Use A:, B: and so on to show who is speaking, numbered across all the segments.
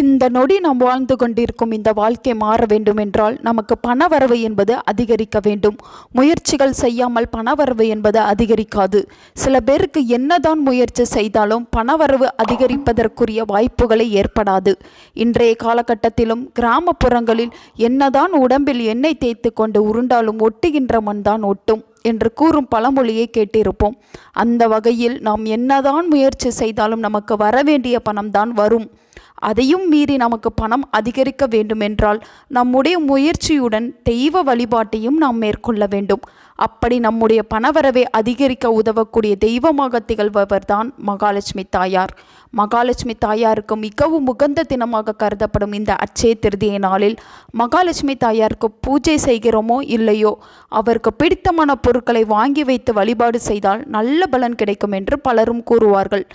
A: இந்த நொடி நாம் வாழ்ந்து கொண்டிருக்கும் இந்த வாழ்க்கை மாற வேண்டும் என்றால் நமக்கு பணவரவு என்பது அதிகரிக்க வேண்டும். முயற்சிகள் செய்யாமல் பணவரவு என்பது அதிகரிக்காது. சில பேருக்கு என்னதான் முயற்சி செய்தாலும் பணவரவு அதிகரிப்பதற்குரிய வாய்ப்புகளை ஏற்படாது. இன்றைய காலகட்டத்திலும் கிராமப்புறங்களில் என்னதான் உடம்பில் எண்ணெய் தேய்த்து கொண்டு உருண்டாலும் ஒட்டுகின்ற மண் தான் ஒட்டும் என்று கூறும் பழமொழியை கேட்டிருப்போம். அந்த வகையில் நாம் என்னதான் முயற்சி செய்தாலும் நமக்கு வரவேண்டிய பணம்தான் வரும். அதையும் மீறி நமக்கு பணம் அதிகரிக்க வேண்டுமென்றால் நம்முடைய முயற்சியுடன் தெய்வ வழிபாட்டையும் நாம் மேற்கொள்ள வேண்டும். அப்படி நம்முடைய பணவரவை அதிகரிக்க உதவக்கூடிய தெய்வமாக திகழ்பவர்தான் மகாலட்சுமி தாயார். மகாலட்சுமி தாயாருக்கு மிகவும் உகந்த தினமாக கருதப்படும் இந்த அச்சய திருதிய நாளில் மகாலட்சுமி தாயாருக்கு பூஜை செய்கிறோமோ இல்லையோ அவருக்கு பிடித்தமான பொருட்களை வாங்கி வைத்து வழிபாடு செய்தால் நல்ல பலன் கிடைக்கும் என்று பலரும் கூறுவார்கள்.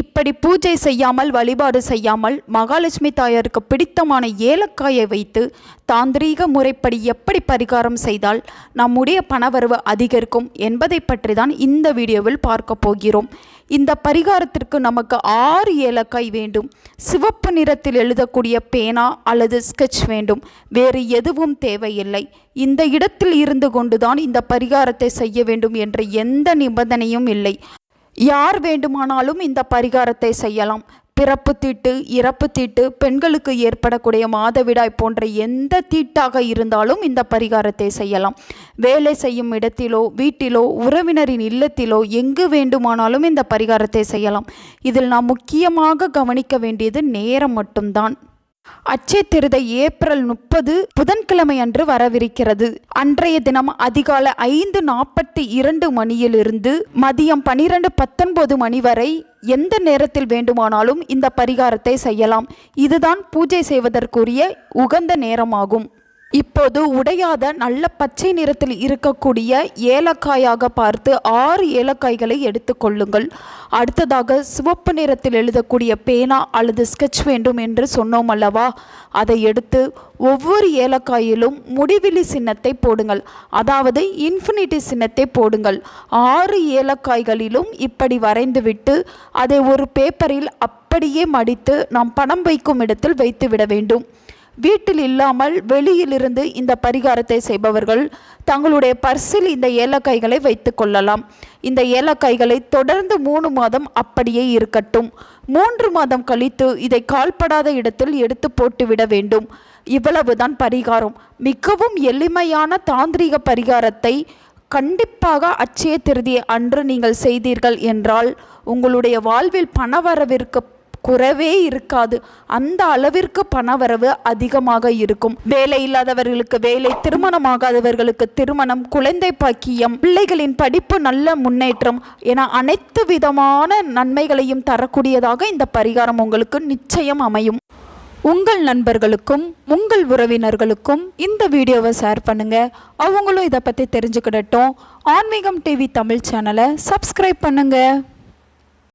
A: இப்படி பூஜை செய்யாமல் வழிபாடு செய்யாமல் மகாலட்சுமி தாயாருக்கு பிடித்தமான ஏலக்காயை வைத்து தாந்திரீக முறைப்படி எப்படி பரிகாரம் செய்தால் நம்முடைய பணவரவு அதிகரிக்கும் என்பதை பற்றி தான் இந்த வீடியோவில் பார்க்க போகிறோம். இந்த பரிகாரத்திற்கு நமக்கு ஆறு ஏலக்காய் வேண்டும். சிவப்பு நிறத்தில் எழுதக்கூடிய பேனா அல்லது ஸ்கெட்ச் வேண்டும். வேறு எதுவும் தேவையில்லை. இந்த இடத்தில் இருந்து கொண்டுதான் இந்த பரிகாரத்தை செய்ய வேண்டும் என்ற எந்த நிபந்தனையும் இல்லை. யார் வேண்டுமானாலும் இந்த பரிகாரத்தை செய்யலாம். பிறப்பு தீட்டு இறப்பு தீட்டு பெண்களுக்கு ஏற்படக்கூடிய மாதவிடாய் போன்ற எந்த தீட்டாக இருந்தாலும் இந்த பரிகாரத்தை செய்யலாம். வேலை செய்யும் இடத்திலோ வீட்டிலோ உறவினரின் இல்லத்திலோ எங்கு வேண்டுமானாலும் இந்த பரிகாரத்தை செய்யலாம். இதில் நாம் முக்கியமாக கவனிக்க வேண்டியது நேரம் மட்டும்தான். அச்சய திருதை ஏப்ரல் முப்பது புதன்கிழமை அன்று வரவிருக்கிறது. அன்றைய தினம் அதிகாலை ஐந்து நாற்பத்தி இரண்டு மணியிலிருந்து மதியம் பனிரெண்டு பத்தொன்பது மணி வரை எந்த நேரத்தில் வேண்டுமானாலும் இந்த பரிகாரத்தை செய்யலாம். இதுதான் பூஜை செய்வதற்குரிய உகந்த நேரமாகும். இப்போது உடையாத நல்ல பச்சை நிறத்தில் இருக்கக்கூடிய ஏலக்காயாக பார்த்து ஆறு ஏலக்காய்களை எடுத்துக்கொள்ளுங்கள் அடுத்ததாக சிவப்பு நிறத்தில் எழுதக்கூடிய பேனா அல்லது ஸ்கெட்ச் வேண்டும் என்று சொன்னோம் அல்லவா? அதை எடுத்து ஒவ்வொரு ஏலக்காயிலும் முடிவிலி சின்னத்தை போடுங்கள். அதாவது இன்ஃபினிட்டி சின்னத்தை போடுங்கள். ஆறு ஏலக்காய்களிலும் இப்படி வரைந்துவிட்டு அதை ஒரு பேப்பரில் அப்படியே மடித்து நாம் பணம் வைக்கும் இடத்தில் வைத்து விட வேண்டும். வீட்டில் இல்லாமல் வெளியிலிருந்து இந்த பரிகாரத்தை செய்பவர்கள் தங்களுடைய பர்சில் இந்த ஏலக்காய்களை வைத்து கொள்ளலாம். இந்த ஏலக்காய்களை தொடர்ந்து மூணு மாதம் அப்படியே இருக்கட்டும். மூன்று மாதம் கழித்து இதை கால்படாத இடத்தில் எடுத்து போட்டுவிட வேண்டும். இவ்வளவுதான் பரிகாரம். மிகவும் எளிமையான தாந்திரிக பரிகாரத்தை கண்டிப்பாக அச்சய திருதி அன்று நீங்கள் செய்தீர்கள் என்றால் உங்களுடைய வாழ்வில் பணவரவிற்கு குறவே இருக்காது. அந்த அளவிற்கு பணவரவு அதிகமாக இருக்கும். வேலை இல்லாதவர்களுக்கு வேலை திருமணமாகாதவர்களுக்கு திருமணம் குழந்தை பாக்கியம் பிள்ளைகளின் படிப்பு நல்ல முன்னேற்றம் என அனைத்து விதமான நன்மைகளையும் தரக்கூடியதாக இந்த பரிகாரம் உங்களுக்கு நிச்சயம் அமையும். உங்கள் நண்பர்களுக்கும் உங்கள் உறவினர்களுக்கும் இந்த வீடியோவை ஷேர் பண்ணுங்க. அவங்களும் இதை பற்றி தெரிஞ்சுக்கிடட்டும். ஆன்மீகம் டிவி தமிழ் சேனலை சப்ஸ்கிரைப் பண்ணுங்கள்